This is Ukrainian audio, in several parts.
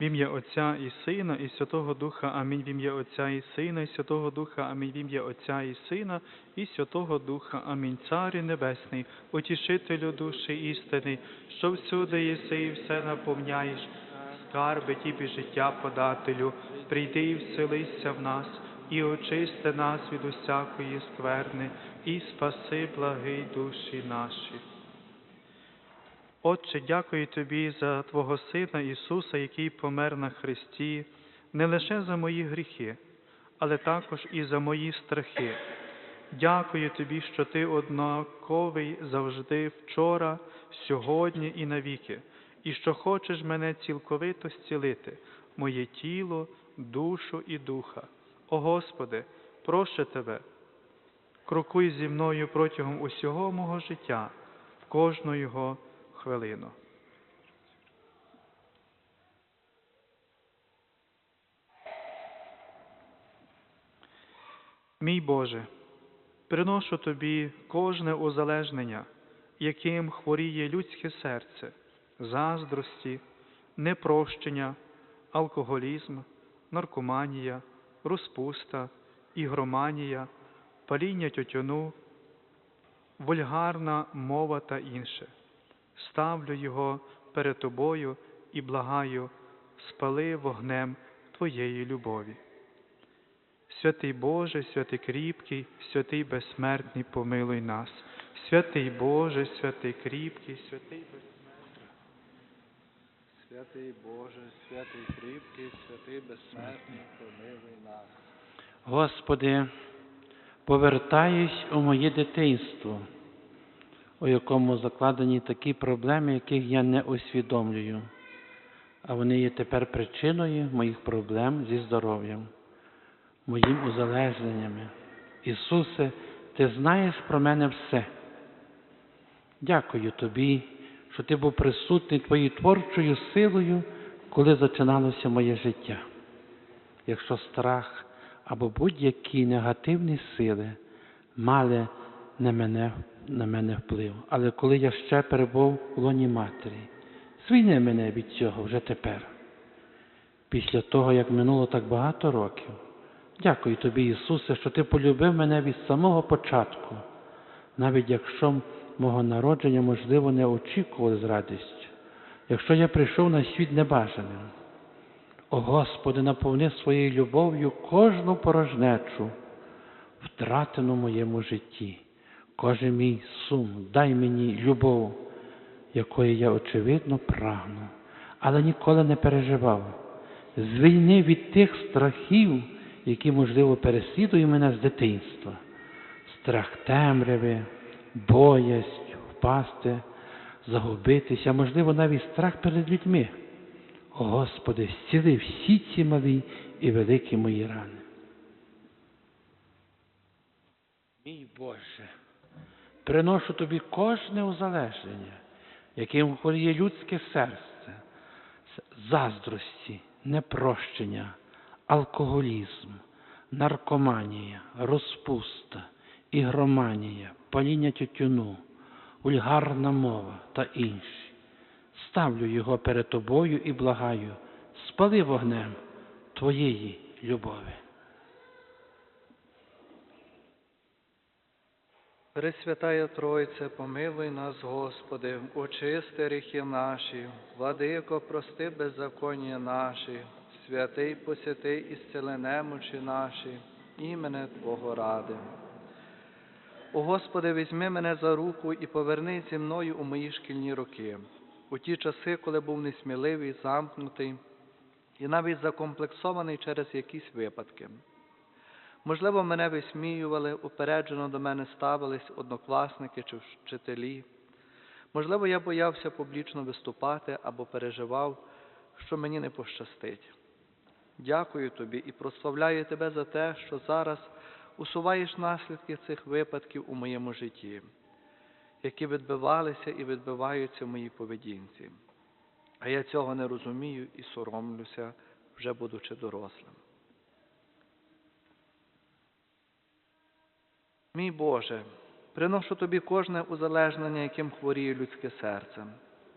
В ім'я Отця і Сина, і Святого Духа. Амінь. В ім'я Отця і Сина, і Святого Духа. Амінь. В ім'я Отця і Сина, і Святого Духа. Амінь. Царю Небесний, утішителю душі істини, що всюди єси і все наповняєш, скарби тібі життя подателю, прийди і вселися в нас, і очисти нас від усякої скверни, і спаси благий душі наші. Отче, дякую Тобі за Твого Сина Ісуса, який помер на Христі, не лише за мої гріхи, але також і за мої страхи. Дякую Тобі, що Ти однаковий завжди вчора, сьогодні і навіки, і що хочеш мене цілковито зцілити, моє тіло, душу і духа. О Господи, прошу Тебе, крокуй зі мною протягом усього мого життя, в кожну його хвилину. Мій Боже, приношу Тобі кожне узалежнення, яким хворіє людське серце, заздрості, непрощення, алкоголізм, наркоманія, розпуста, ігроманія, паління тютюну, вульгарна мова та інше. Ставлю його перед тобою і благаю, спали вогнем Твоєї любові. Святий Боже, святий кріпкий, святий безсмертний, помилуй нас. Святий Боже, святий кріпкий, святий безсмертний. Святий Боже, святий кріпкий, святий безсмертний, помилуй нас. Господи, повертаюсь у моє дитинство, у якому закладені такі проблеми, яких я не усвідомлюю, а вони є тепер причиною моїх проблем зі здоров'ям, моїм узалежненнями. Ісусе, Ти знаєш про мене все. Дякую Тобі, що Ти був присутній Твоєю творчою силою, коли зачиналося моє життя. Якщо страх або будь-які негативні сили мали на мене, на мене вплив. Але коли я ще перебув у лоні матері, звільни мене від цього вже тепер. Після того, як минуло так багато років, дякую тобі, Ісусе, що Ти полюбив мене від самого початку, навіть якщо мого народження, можливо, не очікували з радістю, якщо я прийшов на світ небажаним. О Господи, наповни своєю любов'ю кожну порожнечу, втратену моєму житті, кожен мій сум, дай мені любов, якої я очевидно прагну, але ніколи не переживав. Звільни від тих страхів, які, можливо, переслідують мене з дитинства. Страх темряви, боязнь, впасти, загубитися, можливо, навіть страх перед людьми. О Господи, зціли всі ці малі і великі мої рани. Мій Боже, приношу тобі кожне узалежнення, яким хворіє людське серце, заздрості, непрощення, алкоголізм, наркоманія, розпуста, ігроманія, паління тютюну, вульгарна мова та інші. Ставлю його перед тобою і благаю, спали вогнем Твоєї любові. Пресвятая Тройце, помилуй нас, Господи, очисти гріхи наші, владико, прости беззаконня наші, святий посяти і зцели немочі наші, імене Твого ради. О Господи, візьми мене за руку і поверни зі мною у мої шкільні роки, у ті часи, коли був несміливий, замкнутий і навіть закомплексований через якісь випадки. Можливо, мене висміювали, упереджено до мене ставились однокласники чи вчителі. Можливо, я боявся публічно виступати або переживав, що мені не пощастить. Дякую тобі і прославляю тебе за те, що зараз усуваєш наслідки цих випадків у моєму житті, які відбивалися і відбиваються в моїй поведінці. А я цього не розумію і соромлюся, вже будучи дорослим. Мій Боже, приношу Тобі кожне узалежнення, яким хворіє людське серце,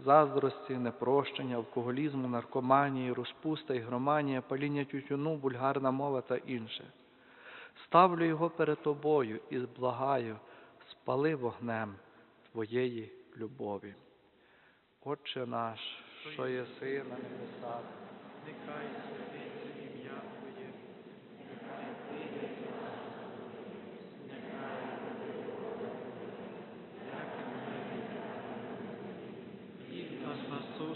заздрості, непрощення, алкоголізму, наркоманії, розпуста, ігроманія, паління тютюну, вульгарна мова та інше. Ставлю його перед тобою і благаю, спали вогнем Твоєї любові. Отче наш, що єси на небесах, Нехай святиться ім'я Твоє, наш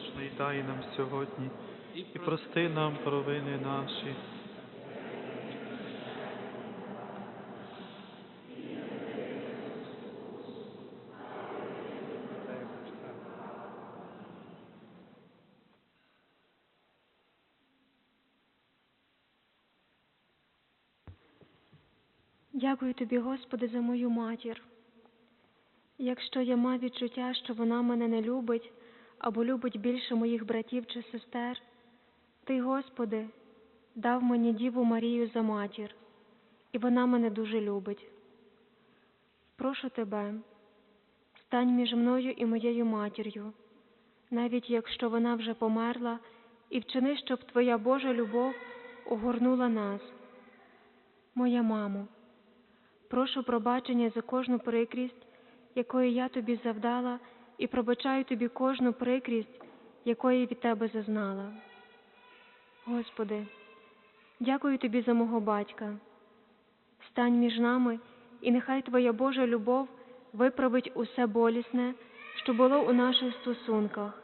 насушний дай нам сьогодні, і прости нам провини наші. Дякую тобі, Господи, за мою матір. Якщо я мав відчуття, що вона мене не любить або любить більше моїх братів чи сестер, ти, Господи, дав мені Діву Марію за матір, і вона мене дуже любить. Прошу тебе, стань між мною і моєю матір'ю, навіть якщо вона вже померла, і вчини, щоб Твоя Божа любов огорнула нас. Моя мамо, прошу пробачення за кожну прикрість, якої я тобі завдала, і пробачаю тобі кожну прикрість, якої від тебе зазнала. Господи, дякую тобі за мого батька. Стань між нами, і нехай Твоя Божа любов виправить усе болісне, що було у наших стосунках,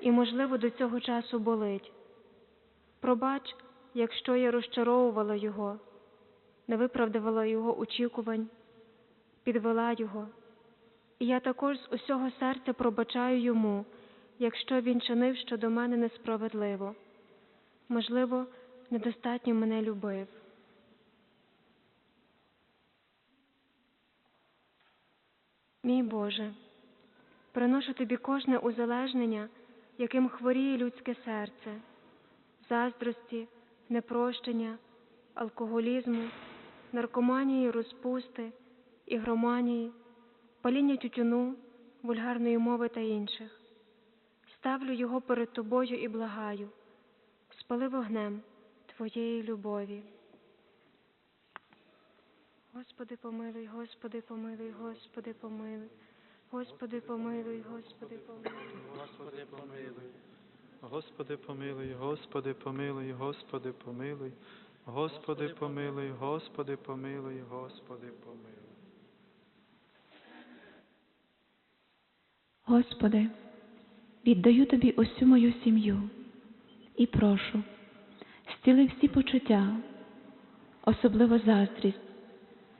і, можливо, до цього часу болить. Пробач, якщо я розчаровувала його не виправдувала його очікувань, підвела його. І я також з усього серця пробачаю йому, якщо він чинив щодо мене несправедливо. Можливо, недостатньо мене любив. Мій Боже, приношу тобі кожне узалежнення, яким хворіє людське серце, заздрості, непрощення, алкоголізму, наркоманії, розпусти, ігроманії, паління тютюну, вульгарної мови та інших. Ставлю його перед тобою і благаю, спали вогнем Твоєї любові. Господи, помилуй, Господи, помилуй, Господи, помилуй, Господи, помилуй, Господи, помилуй. Господи, помилуй. Господи, помилуй, Господи, помилуй, Господи, помилуй. Господи, помилуй, Господи, помилуй. Господи, віддаю Тобі усю мою сім'ю і прошу, стіли всі почуття, особливо заздрість,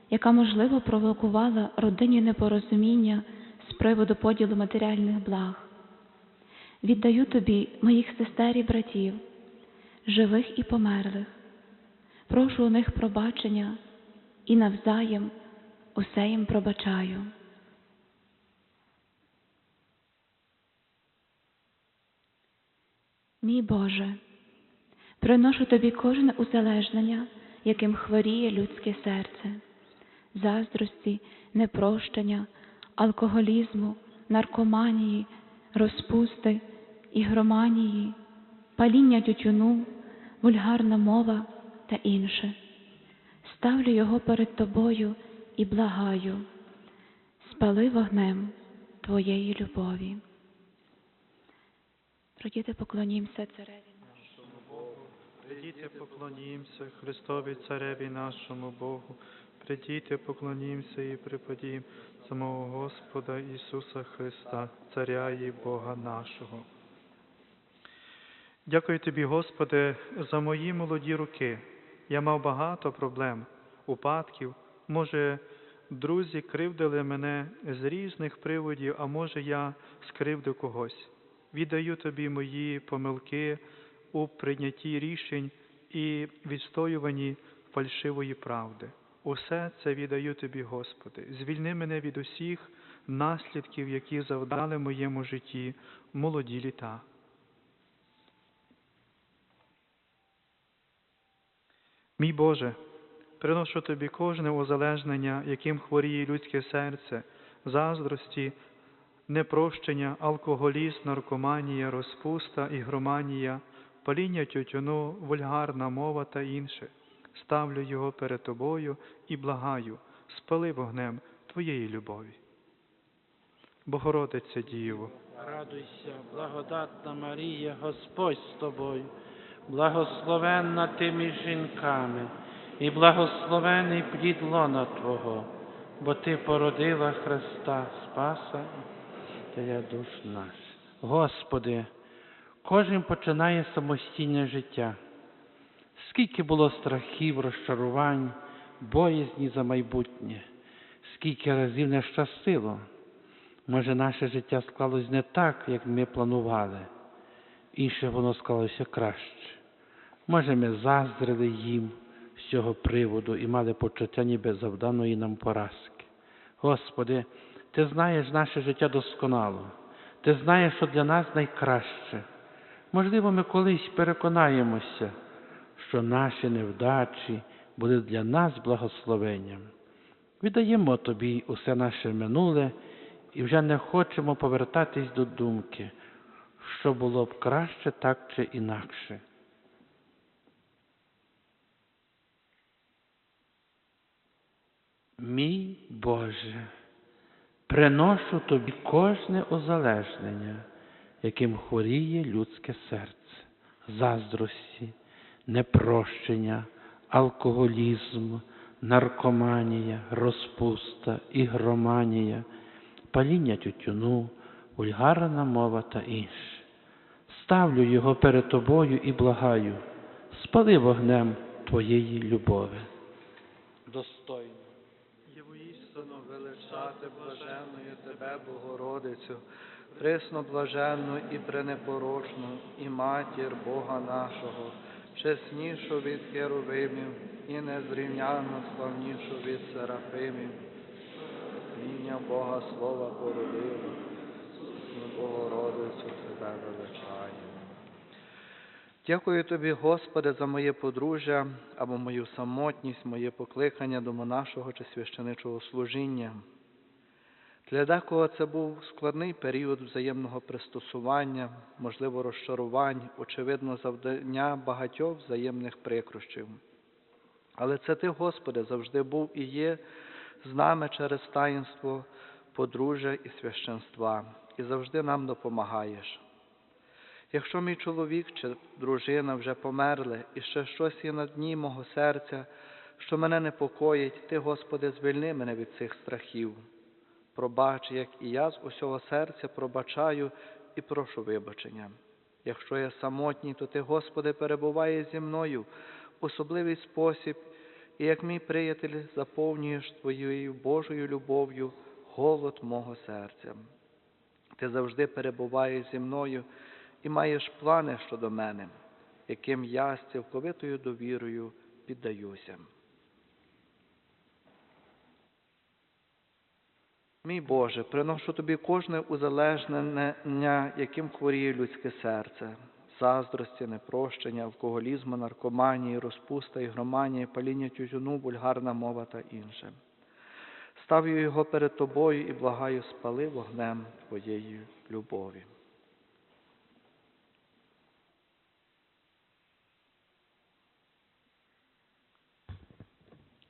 яка, можливо, провокувала родині непорозуміння з приводу поділу матеріальних благ. Віддаю Тобі моїх сестер і братів, живих і померлих. Прошу у них пробачення і навзаєм усе їм пробачаю. Мій Боже, приношу Тобі кожне узалежнення, яким хворіє людське серце, заздрості, непрощення, алкоголізму, наркоманії, розпусти, ігроманії, паління тютюну, вульгарна мова та інше. Ставлю його перед Тобою і благаю, спали вогнем Твоєї любові. Родіти поклонімося цареві. нашому Богу. Придіти, поклонімося Христові Цареві нашому Богу. Придіти, поклонімося і припадім самого Господа Ісуса Христа, Царя і Бога нашого. Дякую тобі, Господи, за мої молоді роки. Я мав багато проблем, упадків. Може, друзі кривдили мене з різних приводів, а може, я скривдив когось. Віддаю тобі мої помилки у прийнятті рішень і відстоюванні фальшивої правди. Усе це віддаю тобі, Господи. Звільни мене від усіх наслідків, які завдали моєму житті молоді літа. Мій Боже, приношу тобі кожне узалежнення, яким хворіє людське серце, заздрості, непрощення, алкоголізм, наркоманія, розпуста, ігроманія, паління тютюну, вульгарна мова та інше. Ставлю його перед тобою і благаю, спали вогнем Твоєї любові. Богородице Діво, Радуйся, благодатна Марія, Господь з тобою, благословенна ти між жінками, і благословений плід лона Твого, бо Ти породила Христа Спаса та я душ наш. Господи, кожен починає самостійне життя. Скільки було страхів, розчарувань, боязні за майбутнє, скільки разів не щастило. Може, наше життя склалось не так, як ми планували, інше воно склалося краще. Може, ми заздрили їм з цього приводу і мали почуття ніби завданої нам поразки. Господи, Ти знаєш наше життя досконало, Ти знаєш, що для нас найкраще. Можливо, ми колись переконаємося, що наші невдачі були для нас благословенням. Віддаємо Тобі усе наше минуле і вже не хочемо повертатись до думки, що було б краще так чи інакше. Мій Боже, приношу Тобі кожне озалежнення, яким хворіє людське серце, заздрості, непрощення, алкоголізм, наркоманія, розпуста, ігроманія, паління тютюну, вульгарна мова та інше. Ставлю його перед тобою і благаю, спали вогнем Твоєї любові. Достойно. Блаженною Тебе, Богородицю, присно блаженну і пренепорочну, і матір Бога нашого, чеснішу від Херовимів і незрівняно славнішу від Серафимів. Міння Бога Слова породила, Богородицю Тебе величаємо. Дякую тобі, Господи, за моє подружжя або мою самотність, моє покликання до монашого чи священичого служіння. Для декого це був складний період взаємного пристосування, можливо, розчарувань, очевидно, завдання багатьох взаємних прикрощів. Але це Ти, Господи, завжди був і є з нами через таїнство подружжя і священства, і завжди нам допомагаєш. Якщо мій чоловік чи дружина вже померли, і ще щось є на дні мого серця, що мене непокоїть, Ти, Господи, звільни мене від цих страхів. Пробач, як і я з усього серця пробачаю і прошу вибачення. Якщо я самотній, то Ти, Господи, перебуваєш зі мною в особливий спосіб, і як мій приятель заповнюєш Твоєю Божою любов'ю голод мого серця. Ти завжди перебуваєш зі мною і маєш плани щодо мене, яким я з цілковитою довірою піддаюся. Мій Боже, приношу тобі кожне узалежнення, яким хворіє людське серце, заздрості, непрощення, алкоголізму, наркоманії, розпуста, ігроманії, паління тютюну, вульгарна мова та інше. Ставлю його перед тобою і благаю, спали вогнем твоєї любові.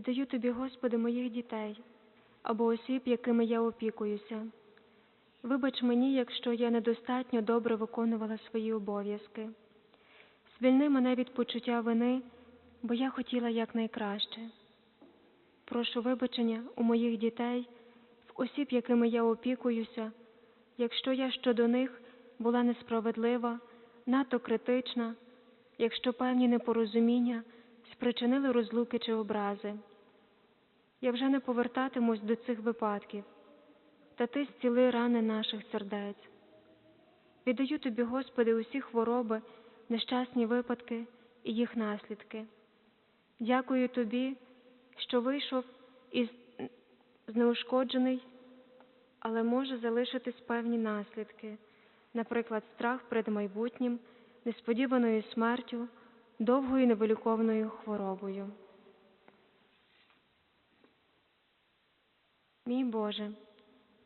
Віддаю тобі, Господи, моїх дітей або осіб, якими я опікуюся. Вибач мені, якщо я недостатньо добре виконувала свої обов'язки. Звільни мене від почуття вини, бо я хотіла якнайкраще. Прошу вибачення у моїх дітей, в осіб, якими я опікуюся, якщо я щодо них була несправедлива, надто критична, якщо певні непорозуміння спричинили розлуки чи образи. Я вже не повертатимусь до цих випадків. та Ти зціли рани наших сердець. Віддаю Тобі, Господи, усі хвороби, нещасні випадки і їх наслідки. Дякую Тобі, що вийшов із знеушкоджений, але може залишитись певні наслідки, наприклад, страх перед майбутнім, несподіваною смертю, довгою невиліковною хворобою. Мій Боже,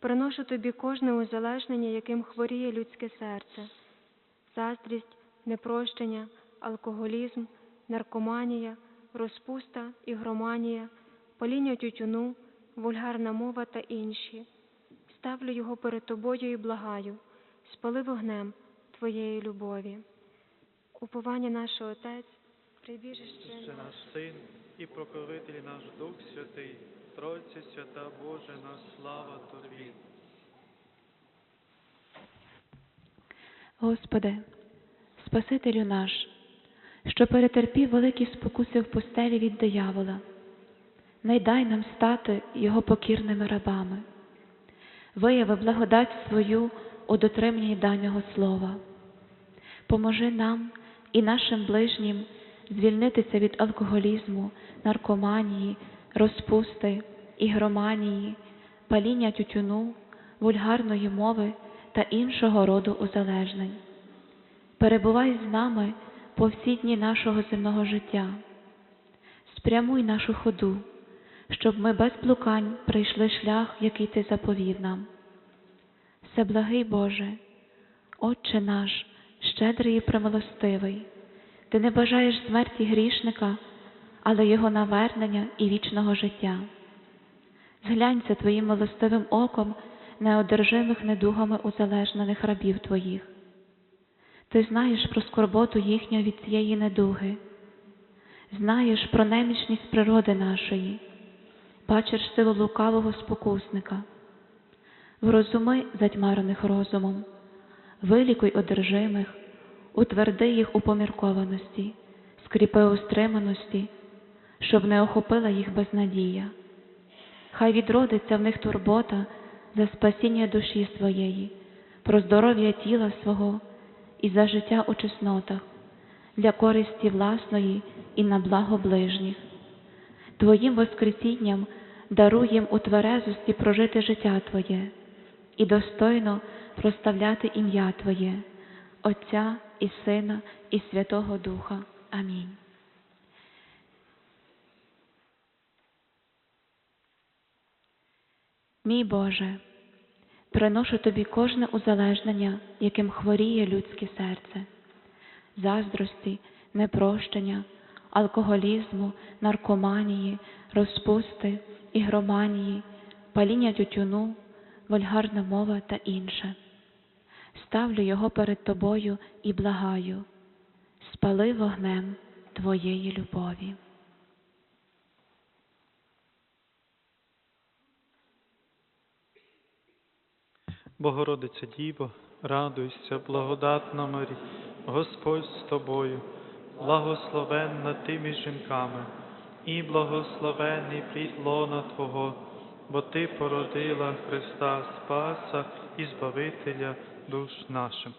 приношу Тобі кожне узалежнення, яким хворіє людське серце, заздрість, непрощення, алкоголізм, наркоманія, розпуста, ігроманія, паління тютюну, вульгарна мова та інші. Ставлю його перед Тобою і благаю, спали вогнем Твоєї любові. Уповання наше Отець, прибіжище наш Син і покровитель наш Дух Святий, Тройці свята Боже, наш слава Тобі. Господи, Спасителю наш, що перетерпів великі спокуси в пустелі від диявола, найдай нам стати Його покірними рабами, вияви благодать свою у дотриманні даного слова. Поможи нам і нашим ближнім звільнитися від алкоголізму, наркоманії, розпусти, ігроманії, паління тютюну, вульгарної мови та іншого роду узалежнень. Перебувай з нами по всі дні нашого земного життя. Спрямуй нашу ходу, щоб ми без блукань прийшли шлях, який ти заповів нам. Всеблагий Боже, Отче наш, щедрий і премилостивий, ти не бажаєш смерті грішника, але його навернення і вічного життя. Зглянься твоїм милостивим оком неодержимих недугами узалежнених рабів твоїх. Ти знаєш про скорботу їхню від цієї недуги, знаєш про немічність природи нашої, бачиш силу лукавого спокусника. Врозуми затьмарених розумом, вилікуй одержимих, утверди їх у поміркованості, скріпи у стриманості, щоб не охопила їх безнадія. Хай відродиться в них турбота за спасіння душі своєї, про здоров'я тіла свого і за життя у чеснотах, для користі власної і на благо ближніх. Твоїм воскресінням даруй їм у тверезості прожити життя Твоє і достойно проставляти ім'я Твоє, Отця і Сина, і Святого Духа. Амінь. Мій Боже, приношу Тобі кожне узалежнення, яким хворіє людське серце, заздрості, непрощення, алкоголізму, наркоманії, розпусти, ігроманії, паління тютюну, вульгарна мова та інше. Ставлю його перед Тобою і благаю, спали вогнем Твоєї любові. Богородиця Діво, радуйся, благодатна Марі, Господь з тобою, благословенна ти між жінками, і благословений плід лона Твого, бо Ти породила Христа Спаса і Збавителя душ нашим.